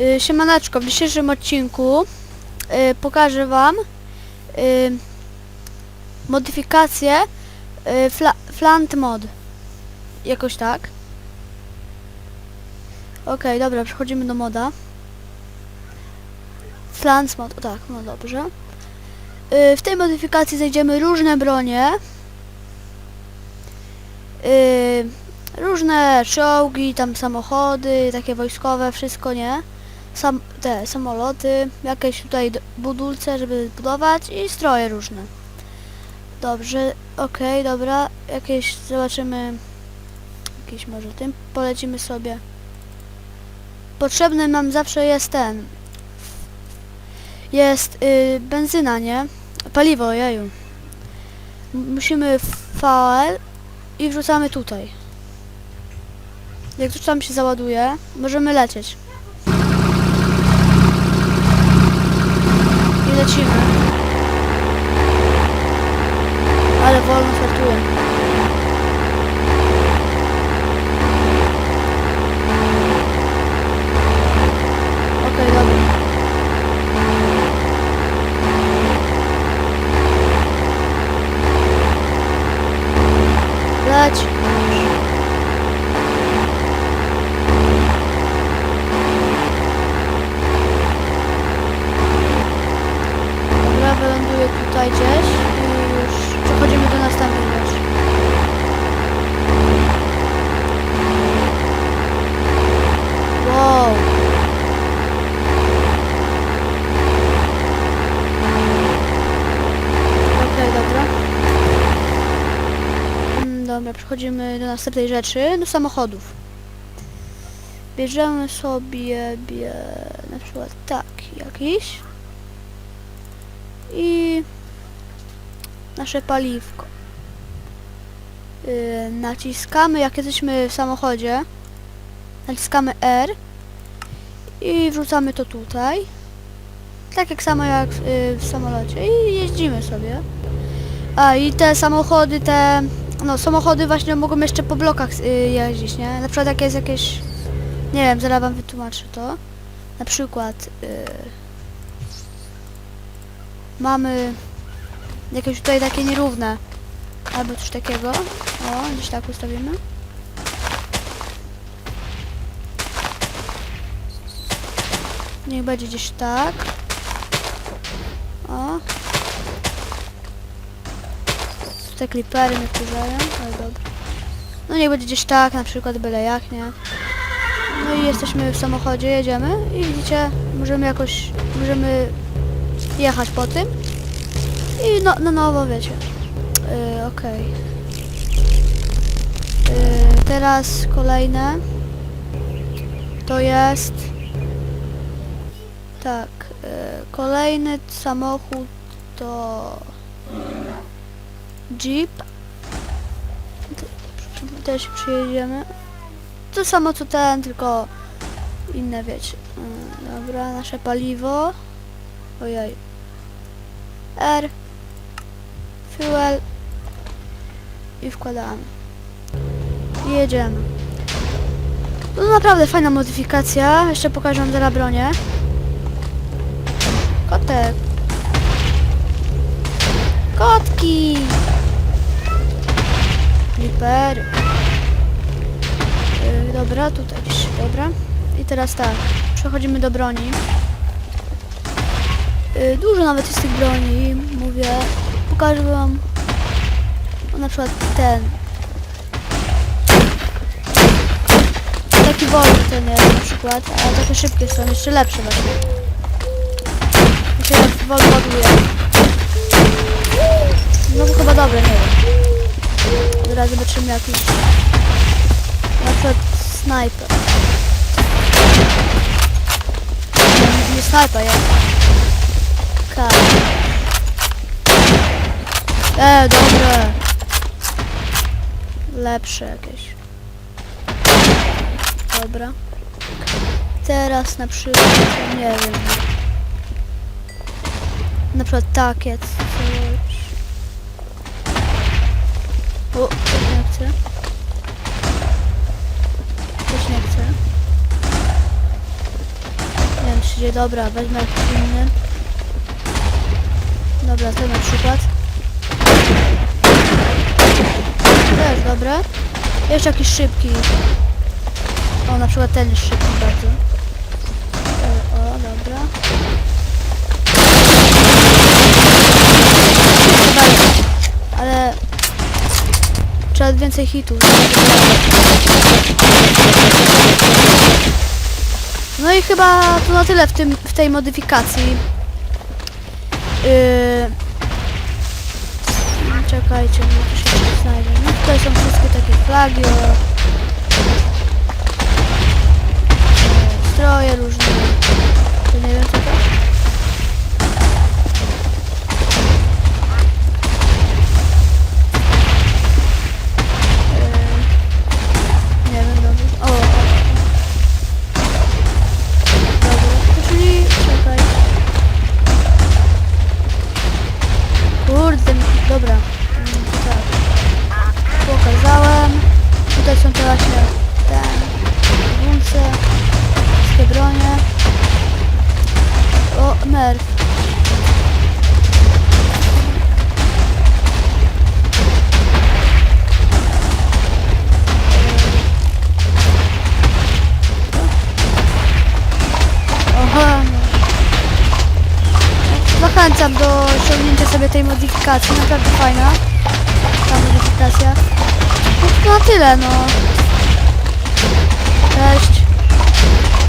Y, siemaneczko, w dzisiejszym odcinku y, pokażę Wam y, modyfikację y, fla, Flant Mod. Jakoś tak. Ok, dobra, przechodzimy do moda. Flant Mod, o tak, no dobrze. Yy, w tej modyfikacji znajdziemy różne bronie. Yy, różne czołgi, tam samochody, takie wojskowe, wszystko, nie? Sam, te samoloty, jakieś tutaj budulce, żeby budować i stroje różne. Dobrze, okej, dobra, jakieś zobaczymy, jakieś może tym polecimy sobie. Potrzebny nam zawsze jest ten, jest y, benzyna, nie? Paliwo, jeju. M- Musimy VL i wrzucamy tutaj. Jak już tam się załaduje, możemy lecieć. I lecimy. Ale wolno startuje. touch Dobra, przechodzimy do następnej rzeczy, do samochodów. Bierzemy sobie bie, na przykład taki jakiś i nasze paliwko. Yy, naciskamy, jak jesteśmy w samochodzie, naciskamy R i wrzucamy to tutaj. Tak jak samo jak w, yy, w samolocie i jeździmy sobie. A i te samochody, te no samochody właśnie mogą jeszcze po blokach yy, jeździć, nie? Na przykład jak jest jakieś, nie wiem, zaraz wam wytłumaczę to. Na przykład yy, mamy jakieś tutaj takie nierówne albo coś takiego. O, gdzieś tak ustawimy. Niech będzie gdzieś tak. O. Te klipery mnie ale dobra. No niech będzie gdzieś tak, na przykład byle jak, nie? No i jesteśmy w samochodzie, jedziemy i widzicie, możemy jakoś, możemy jechać po tym. I no, na nowo, wiecie. Yy, Okej. Yy, teraz kolejne. To jest... Tak. Yy, kolejny samochód to... Jeep. Też przyjedziemy. To samo co ten, tylko inne wiecie. Yy, dobra, nasze paliwo. Ojej. R. Fuel. I wkładamy. I jedziemy. No naprawdę fajna modyfikacja. Jeszcze pokażę wam zaraz bronię. Kotek. Kotki. Clipper. Yy, dobra, tutaj gdzieś, dobra. I teraz tak, przechodzimy do broni. Yy, dużo nawet jest tych broni, mówię. Pokażę wam o, na przykład ten. Taki wolny ten jest na przykład, ale takie szybkie są, jeszcze lepsze właśnie. Mi się tak wolno. No chyba dobre, nie wiem. Zaraz zobaczymy jakiś... Na przykład snajper. Nie, nie snajper, ja. Kar. E, dobre. Lepsze jakieś. Dobra. Teraz na przykład, nie wiem. Na przykład takie coś. O, nie chcę. Też nie chcę. Nie co się dzieje. Dobra, wezmę jakiś inny. Dobra, ten na przykład. Też dobre. Jeszcze jakiś szybki. O, na przykład ten jest szybki bardzo. E, O, dobra. Szybko bardzo. Ale trzeba więcej hitów. No i chyba to na tyle w, tym, w tej modyfikacji. Yy... Czekajcie, bo tu się coś znajdzie. No tutaj są wszystkie takie flagi, o... e, stroje różne. To nie wiem co to. Dobra. Mm, Tak. Pokazałem. Tutaj są te właśnie te włóce, wszystkie bronie. O, nerw. zachęcam do osiągnięcia sobie tej modyfikacji, naprawdę fajna ta modyfikacja. No, na tyle, no. Cześć.